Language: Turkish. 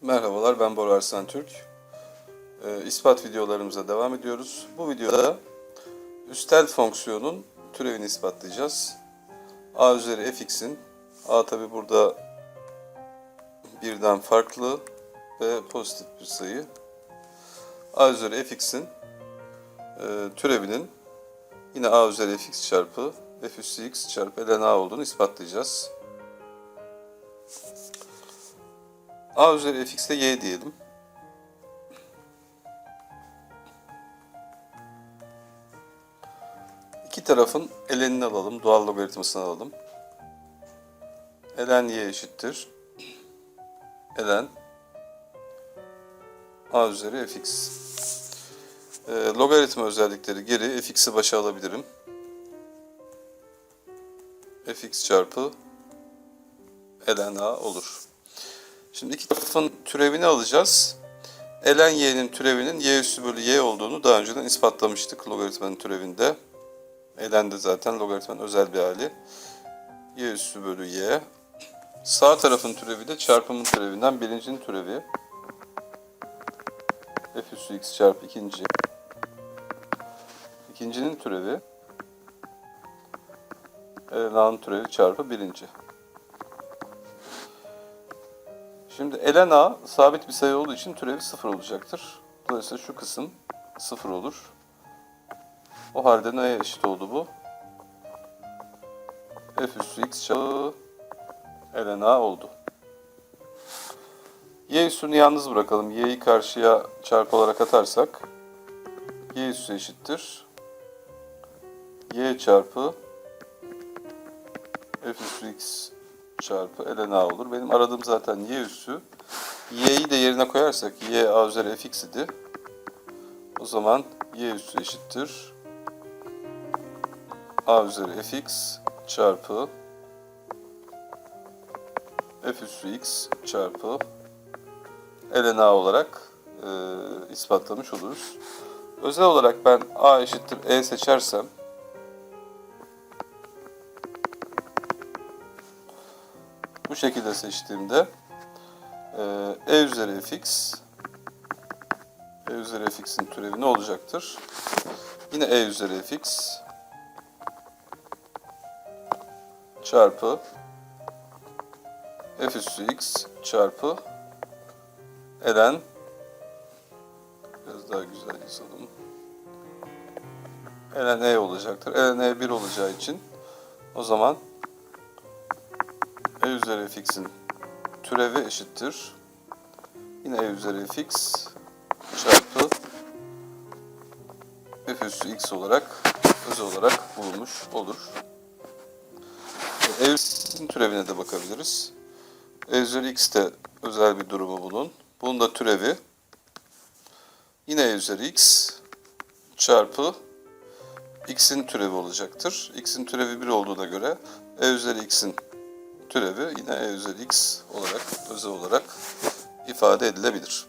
Merhabalar ben Bora Arslan Türk. Ee, ispat videolarımıza devam ediyoruz. Bu videoda üstel fonksiyonun türevini ispatlayacağız. a üzeri fx'in a tabi burada birden farklı ve pozitif bir sayı. a üzeri fx'in e, türevinin yine a üzeri fx çarpı f üssü x çarpı ln a olduğunu ispatlayacağız. A üzeri fx'te y diyelim. İki tarafın elenini alalım, doğal logaritmasını alalım. ln y eşittir. ln a üzeri fx. Ee, logaritma özellikleri geri fx'i başa alabilirim. fx çarpı ln a olur. Şimdi iki tarafın türevini alacağız. ln y'nin türevinin y üssü bölü y olduğunu daha önceden ispatlamıştık logaritmanın türevinde. ln de zaten logaritmanın özel bir hali. y üssü bölü y. Sağ tarafın türevi de çarpımın türevinden birincinin türevi. f üssü x çarpı ikinci. İkincinin türevi. ln a'nın türevi çarpı birinci. Şimdi ln a sabit bir sayı olduğu için türevi sıfır olacaktır. Dolayısıyla şu kısım sıfır olur. O halde neye eşit oldu bu? f üssü x çarpı ln a oldu. y üssünü yalnız bırakalım. y'yi karşıya çarpı olarak atarsak y üssü eşittir. y çarpı f üssü x çarpı ln a olur. Benim aradığım zaten y üssü. y'yi de yerine koyarsak y a üzeri fx idi. O zaman y üssü eşittir. a üzeri fx çarpı f üssü x çarpı ln a olarak e, ispatlamış oluruz. Özel olarak ben a eşittir e seçersem bu şekilde seçtiğimde e, e üzeri fx e üzeri fx'in türevi ne olacaktır? Yine e üzeri fx çarpı f üssü x çarpı ln biraz daha güzel yazalım. ln e olacaktır. ln e 1 olacağı için o zaman e üzeri fx'in türevi eşittir. Yine e üzeri fx çarpı f üssü x olarak öz olarak bulunmuş olur. E üzeri türevine de bakabiliriz. E üzeri x de özel bir durumu bunun. Bunun da türevi yine e üzeri x çarpı x'in türevi olacaktır. x'in türevi 1 olduğuna göre e üzeri x'in türevi yine e üzeri x olarak özel olarak ifade edilebilir.